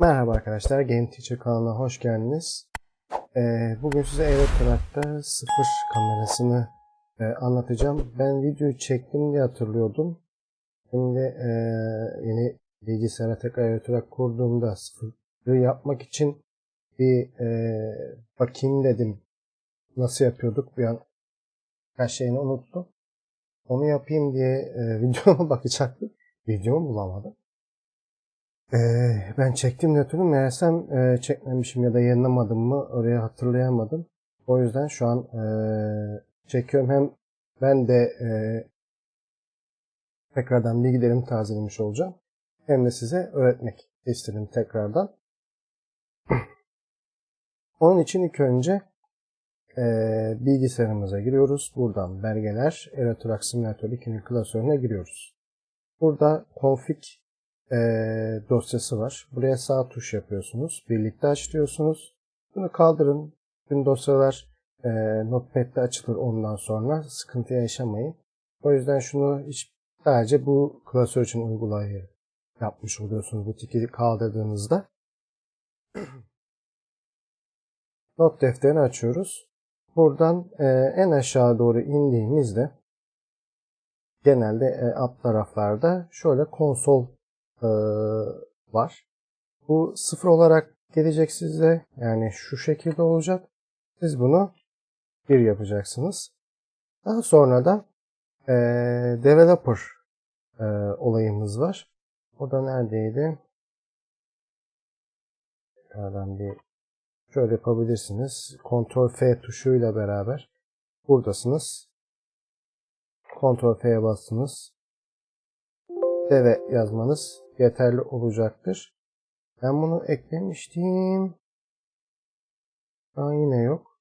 Merhaba arkadaşlar, Game Teacher kanalına hoş geldiniz. Ee, bugün size Aerotrack'ta sıfır kamerasını e, anlatacağım. Ben videoyu çektim diye hatırlıyordum. Şimdi e, yeni bilgisayara tekrar Aerotrack kurduğumda sıfırı yapmak için bir e, bakayım dedim. Nasıl yapıyorduk bir an kaç şeyini unuttum. Onu yapayım diye e, videoma bakacaktım. Videomu bulamadım. Ee, ben çektim notunu meğersem e, çekmemişim ya da yayınlamadım mı oraya hatırlayamadım. O yüzden şu an e, çekiyorum. Hem ben de e, tekrardan bilgilerimi tazelemiş olacağım. Hem de size öğretmek istedim tekrardan. Onun için ilk önce e, bilgisayarımıza giriyoruz. Buradan belgeler, Aerotrack Simulator 2'nin klasörüne giriyoruz. Burada config e, dosyası var. Buraya sağ tuş yapıyorsunuz. Birlikte aç diyorsunuz. Bunu kaldırın. Bütün dosyalar e, Notepad'de açılır ondan sonra. Sıkıntı yaşamayın. O yüzden şunu hiç sadece bu klasör için uygulayı yapmış oluyorsunuz. Bu tiki kaldırdığınızda. Not defterini açıyoruz. Buradan e, en aşağı doğru indiğimizde genelde e, alt taraflarda şöyle konsol e, var. Bu sıfır olarak gelecek size. Yani şu şekilde olacak. Siz bunu bir yapacaksınız. Daha sonra da e, developer e, olayımız var. O da neredeydi? Tekrardan bir şöyle yapabilirsiniz. Ctrl F tuşuyla beraber buradasınız. Ctrl F'ye bastınız. Deve yazmanız yeterli olacaktır. Ben bunu eklemiştim. Aa, yine yok.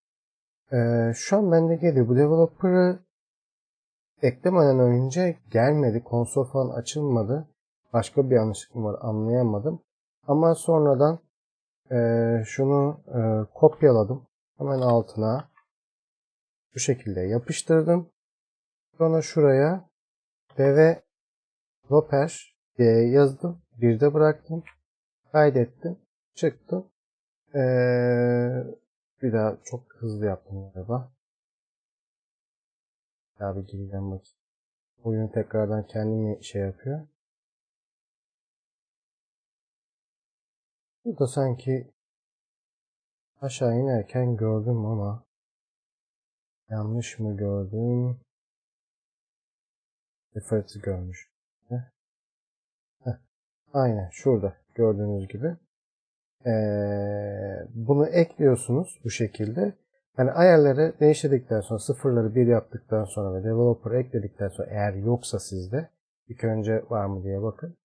Ee, şu an bende geliyor. Bu developer'ı eklemeden önce gelmedi. Konsol falan açılmadı. Başka bir yanlışlık mı var anlayamadım. Ama sonradan e, şunu e, kopyaladım. Hemen altına bu şekilde yapıştırdım. Sonra şuraya deve Loper diye yazdım. Bir de bıraktım. Kaydettim. Çıktım. Ee, bir daha çok hızlı yaptım galiba. Ya bir gireceğim bakayım. Oyun tekrardan kendini şey yapıyor. Bu da sanki aşağı inerken gördüm ama yanlış mı gördüm? Reference'i görmüş. Aynen şurada gördüğünüz gibi. Ee, bunu ekliyorsunuz bu şekilde. Yani ayarları değiştirdikten sonra sıfırları bir yaptıktan sonra ve developer ekledikten sonra eğer yoksa sizde ilk önce var mı diye bakın.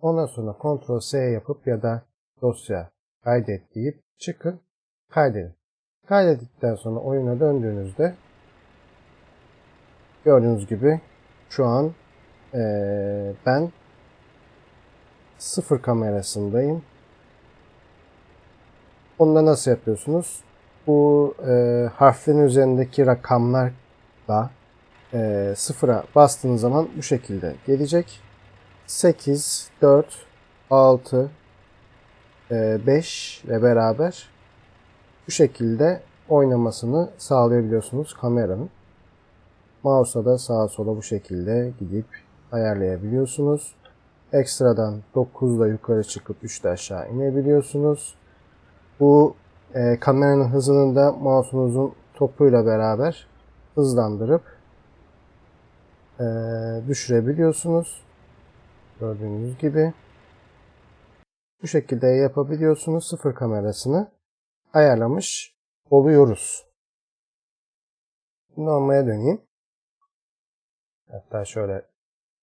Ondan sonra Ctrl S yapıp ya da dosya kaydet deyip çıkın kaydedin. Kaydettikten sonra oyuna döndüğünüzde gördüğünüz gibi şu an ee, ben sıfır kamerasındayım. Onu da nasıl yapıyorsunuz? Bu e, harflerin üzerindeki rakamlarla e, sıfıra bastığınız zaman bu şekilde gelecek. 8, 4, 6, e, 5 ile beraber bu şekilde oynamasını sağlayabiliyorsunuz kameranın. Mouse'a da sağa sola bu şekilde gidip ayarlayabiliyorsunuz. Ekstradan 9 ile yukarı çıkıp 3 de aşağı inebiliyorsunuz. Bu e, kameranın hızını da mouse'unuzun topuyla beraber hızlandırıp e, düşürebiliyorsunuz. Gördüğünüz gibi. Bu şekilde yapabiliyorsunuz. Sıfır kamerasını ayarlamış oluyoruz. Normaya döneyim. Hatta şöyle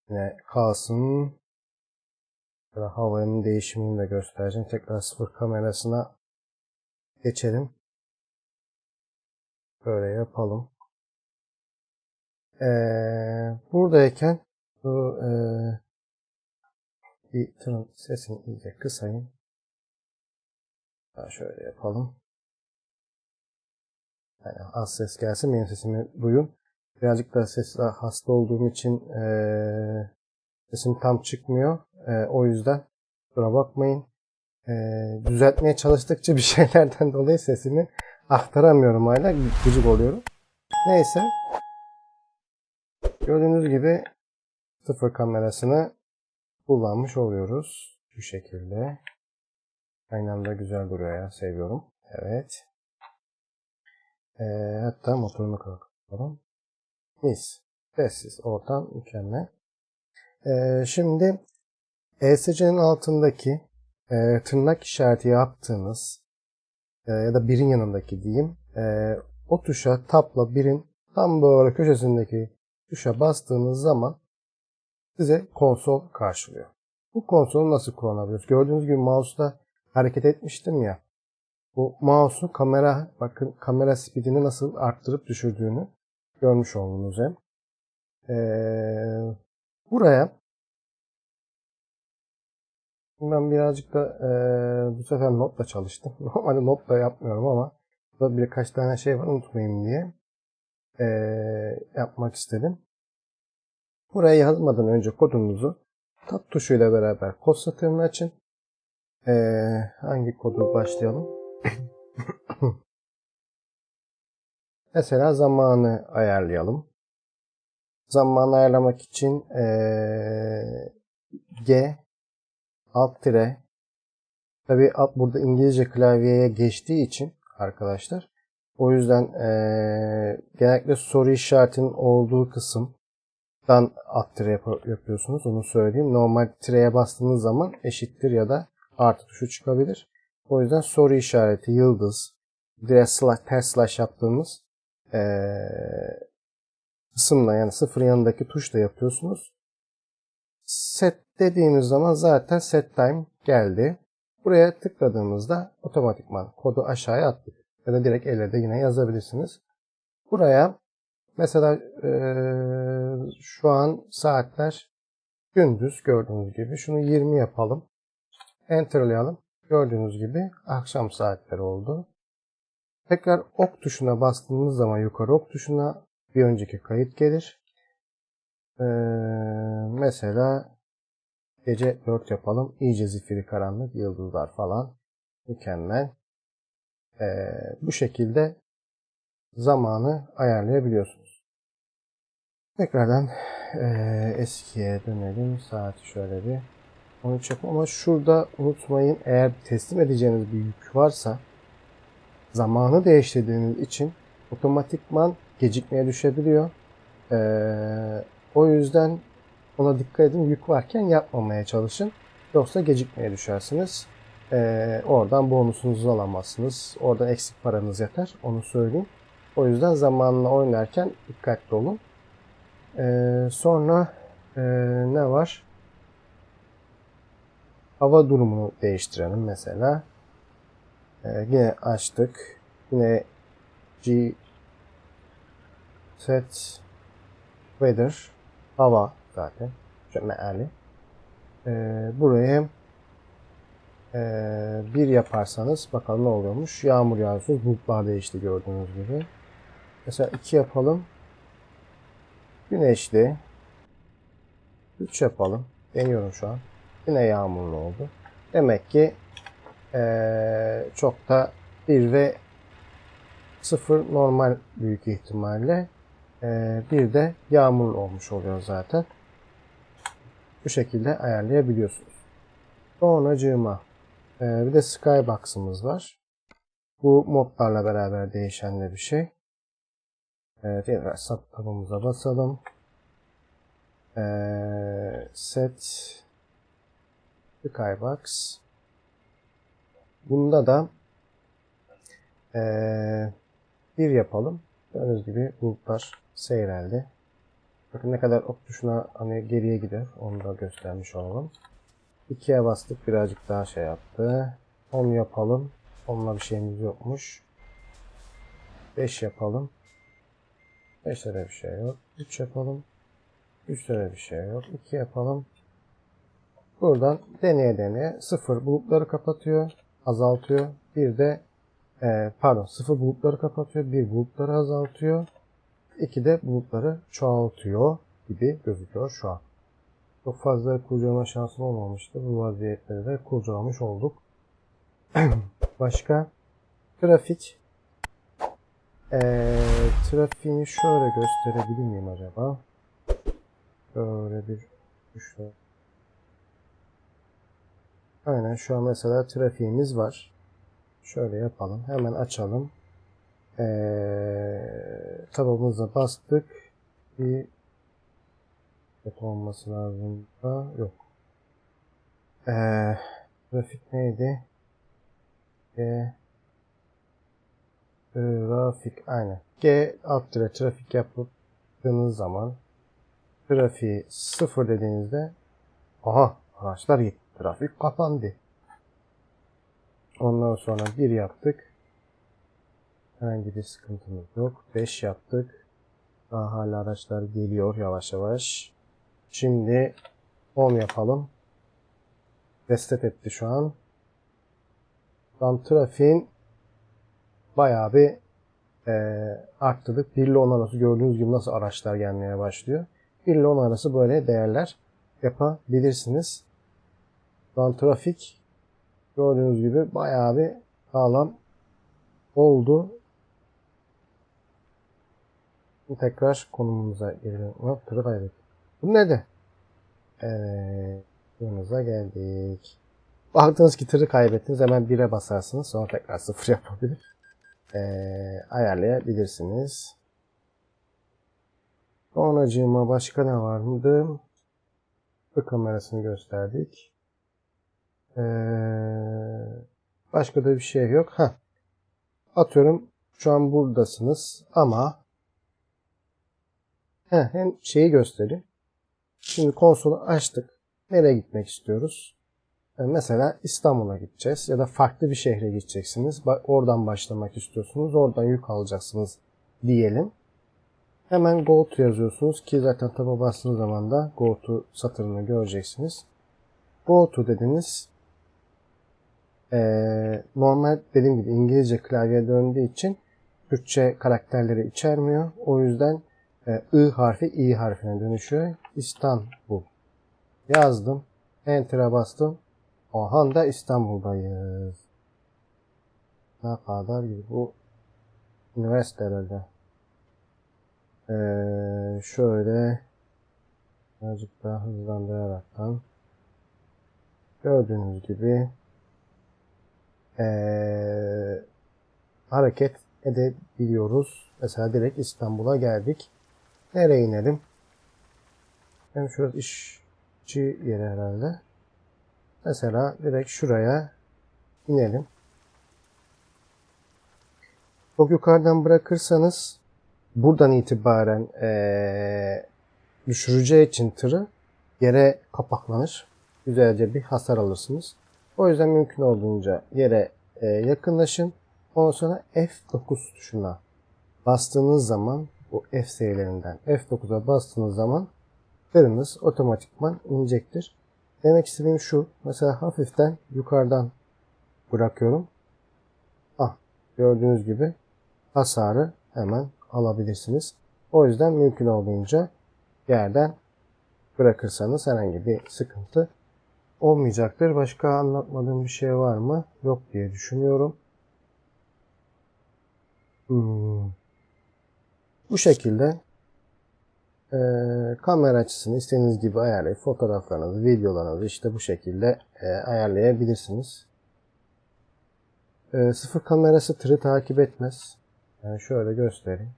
yine kalsın. Havanın değişimini de göstereceğim. Tekrar sıfır kamerasına geçelim. Böyle yapalım. Ee, buradayken bu e, bir tırın sesini iyice kısayım. Daha şöyle yapalım. Yani az ses gelsin benim sesimi duyun. Birazcık da ses hasta olduğum için e, sesim tam çıkmıyor. E, o yüzden kusura bakmayın. e, düzeltmeye çalıştıkça bir şeylerden dolayı sesimi aktaramıyorum hala. Gıcık oluyorum. Neyse. Gördüğünüz gibi sıfır kamerasını kullanmış oluyoruz. Bu şekilde. Aynı anda güzel duruyor ya. Seviyorum. Evet. E, hatta motorunu kapatalım. Mis. Sessiz. Ortam mükemmel. E, şimdi ESC'nin altındaki e, tırnak işareti yaptığınız e, ya da birin yanındaki diyeyim e, o tuşa tapla birin tam böyle köşesindeki tuşa bastığınız zaman size konsol karşılıyor. Bu konsolu nasıl kullanabiliyoruz? Gördüğünüz gibi mouse'da hareket etmiştim ya. Bu mouse'u kamera bakın kamera speedini nasıl arttırıp düşürdüğünü görmüş oldunuz hem. Ee, buraya ben birazcık da e, bu sefer notla çalıştım. Normalde notla yapmıyorum ama burada birkaç tane şey var unutmayayım diye e, yapmak istedim. Buraya yazmadan önce kodunuzu tab tuşuyla beraber kod satırını açın. E, hangi kodu başlayalım? Mesela zamanı ayarlayalım. Zamanı ayarlamak için e, G alt tire tabi burada İngilizce klavyeye geçtiği için arkadaşlar o yüzden e, genellikle soru işaretinin olduğu kısımdan alt tire yap- yapıyorsunuz onu söyleyeyim. Normal tireye bastığınız zaman eşittir ya da artı tuşu çıkabilir. O yüzden soru işareti yıldız direkt slash, ters slash yaptığımız e, kısımla yani sıfır yanındaki tuşla yapıyorsunuz. Set dediğimiz zaman zaten set time geldi. Buraya tıkladığımızda otomatikman kodu aşağıya attık. Ya da direkt elle de yine yazabilirsiniz. Buraya mesela e, şu an saatler gündüz gördüğünüz gibi. Şunu 20 yapalım. Enter'layalım. Gördüğünüz gibi akşam saatleri oldu. Tekrar ok tuşuna bastığımız zaman yukarı ok tuşuna bir önceki kayıt gelir. Ee, mesela gece 4 yapalım. İyice zifiri karanlık, yıldızlar falan. Mükemmel. Ee, bu şekilde zamanı ayarlayabiliyorsunuz. Tekrardan e, eskiye dönelim. Saati şöyle bir 13 yapalım. Ama şurada unutmayın eğer teslim edeceğiniz bir yük varsa zamanı değiştirdiğiniz için otomatikman gecikmeye düşebiliyor. Ee, o yüzden ona dikkat edin. Yük varken yapmamaya çalışın. Yoksa gecikmeye düşersiniz. Ee, oradan bonusunuzu alamazsınız. Oradan eksik paranız yeter. Onu söyleyeyim. O yüzden zamanla oynarken dikkatli olun. Ee, sonra e, ne var? Hava durumunu değiştirelim mesela. Ee, yine açtık. Yine G set weather hava zaten şu meali. Ee, buraya e, bir yaparsanız bakalım ne oluyormuş. Yağmur yağıyorsunuz. Bulutlar değişti gördüğünüz gibi. Mesela iki yapalım. Güneşli. Üç yapalım. Deniyorum şu an. Yine yağmurlu oldu. Demek ki ee, çok da 1 ve 0 normal büyük ihtimalle ee, bir de yağmurlu olmuş oluyor zaten. Bu şekilde ayarlayabiliyorsunuz. Sonracığıma ee, bir de Skybox'ımız var. Bu modlarla beraber değişen de bir şey. Evet, tekrar sat tabımıza basalım. Ee, set Skybox Bunda da ee, bir yapalım. Gördüğünüz gibi bulutlar seyreldi. Bakın ne kadar ok tuşuna hani geriye gider. Onu da göstermiş olalım. 2'ye bastık birazcık daha şey yaptı. 10 yapalım. Onunla bir şeyimiz yokmuş. 5 yapalım. 5'te de bir şey yok. 3 yapalım. 3'te de bir şey yok. 2 yapalım. Buradan deneye deneye 0 bulutları kapatıyor. Azaltıyor. Bir de e, pardon 0 bulutları kapatıyor. Bir bulutları azaltıyor. 2 de bulutları çoğaltıyor gibi gözüküyor şu an. Çok fazla kurcalama şansım olmamıştı. Bu vaziyetleri de kurcalamış olduk. Başka? Trafik. Ee, trafiğini şöyle gösterebilir miyim acaba? Böyle bir şöyle. Aynen şu an mesela trafiğimiz var. Şöyle yapalım. Hemen açalım. Ee, tabamıza bastık. Bir kötü olması lazım da yok. Ee, trafik neydi? G Trafik aynen. G alt tire trafik yaptığınız zaman trafiği sıfır dediğinizde aha araçlar gitti. Trafik kapandı. Ondan sonra bir yaptık. Herhangi bir sıkıntımız yok. 5 yaptık. Daha hala araçlar geliyor yavaş yavaş. Şimdi 10 yapalım. Reset etti şu an. An trafiğin bayağı bir e, arttırdık. 1 ile 10 arası gördüğünüz gibi nasıl araçlar gelmeye başlıyor. 1 ile 10 arası böyle değerler yapabilirsiniz. Şu an trafik gördüğünüz gibi bayağı bir sağlam oldu. Tekrar konumumuza. Hop tırı kaybettik. Bu ne de? Evet. Yanınıza geldik. Baktınız ki tırı kaybettiniz hemen 1'e basarsınız. Sonra tekrar 0 yapabilir. Ee, ayarlayabilirsiniz. Sonracığıma başka ne vardı? Bu kamerasını gösterdik. Ee, başka da bir şey yok. Ha. Atıyorum şu an buradasınız ama He, hem şeyi göstereyim. Şimdi konsolu açtık. Nereye gitmek istiyoruz? Yani mesela İstanbul'a gideceğiz ya da farklı bir şehre gideceksiniz. Oradan başlamak istiyorsunuz. Oradan yük alacaksınız diyelim. Hemen go to yazıyorsunuz ki zaten taba bastığınız zaman da go to satırını göreceksiniz. Go to dediniz. Ee, normal dediğim gibi İngilizce klavyeye döndüğü için Türkçe karakterleri içermiyor. O yüzden e, I harfi I harfine dönüşüyor. İstanbul. Yazdım. Enter'a bastım. Ohan da İstanbul'dayız. Ne kadar gibi bu üniversite herhalde. Ee, şöyle birazcık daha hızlandıraraktan gördüğünüz gibi ee, hareket edebiliyoruz. Mesela direkt İstanbul'a geldik. Nereye inelim? Hem şurası işçi yeri herhalde. Mesela direkt şuraya inelim. Çok yukarıdan bırakırsanız buradan itibaren ee, düşüreceği için tırı yere kapaklanır. Güzelce bir hasar alırsınız. O yüzden mümkün olduğunca yere e, yakınlaşın. Ondan sonra F9 tuşuna bastığınız zaman bu F seviyelerinden F9'a bastığınız zaman tırınız otomatikman inecektir. Demek istediğim şu. Mesela hafiften yukarıdan bırakıyorum. Ah gördüğünüz gibi hasarı hemen alabilirsiniz. O yüzden mümkün olduğunca yerden bırakırsanız herhangi bir sıkıntı olmayacaktır. Başka anlatmadığım bir şey var mı? Yok diye düşünüyorum. Hmm. Bu şekilde e, kamera açısını istediğiniz gibi ayarlayıp fotoğraflarınızı, videolarınızı işte bu şekilde e, ayarlayabilirsiniz. E, sıfır kamerası tırı takip etmez. Yani şöyle göstereyim.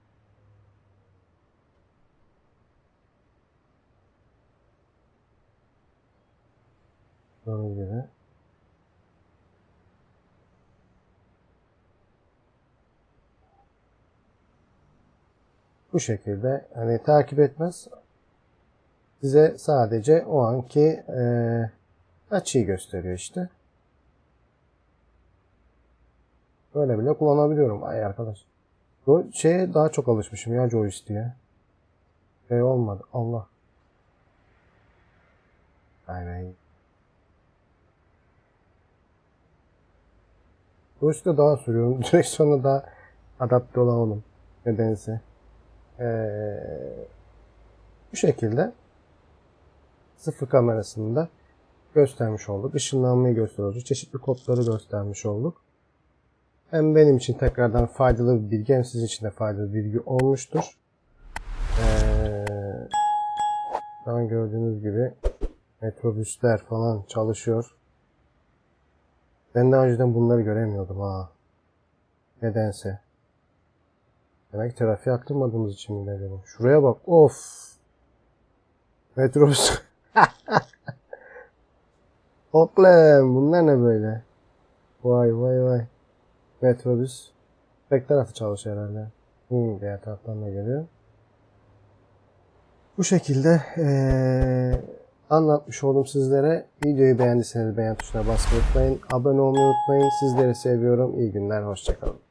Gördüğünüz gibi. Bu şekilde hani takip etmez. Size sadece o anki e, açıyı gösteriyor işte. Böyle bile kullanabiliyorum. Ay arkadaş. Bu şeye daha çok alışmışım ya joystick'e. Şey olmadı. Allah. Aynen. Joystick'e daha sürüyorum. Direksiyona daha adapte olamadım. Nedense. Ee, bu şekilde sıfır kamerasında göstermiş olduk. Işınlanmayı gösteriyoruz. Çeşitli kodları göstermiş olduk. Hem benim için tekrardan faydalı bir bilgi hem sizin için de faydalı bir bilgi olmuştur. Ee, an gördüğünüz gibi metrobüsler falan çalışıyor. Ben daha önceden bunları göremiyordum ha. Nedense. Demek ki trafiğe aktırmadığımız için mi dedim. Şuraya bak. Of. Metrobüs. Oklem. Bunlar ne böyle? Vay vay vay. Metrobüs. Tek tarafı çalışıyor herhalde. Hmm, diğer taraftan da geliyor. Bu şekilde eee, anlatmış oldum sizlere. Videoyu beğendiyseniz beğen tuşuna basmayı unutmayın. Abone olmayı unutmayın. Sizleri seviyorum. İyi günler. Hoşçakalın.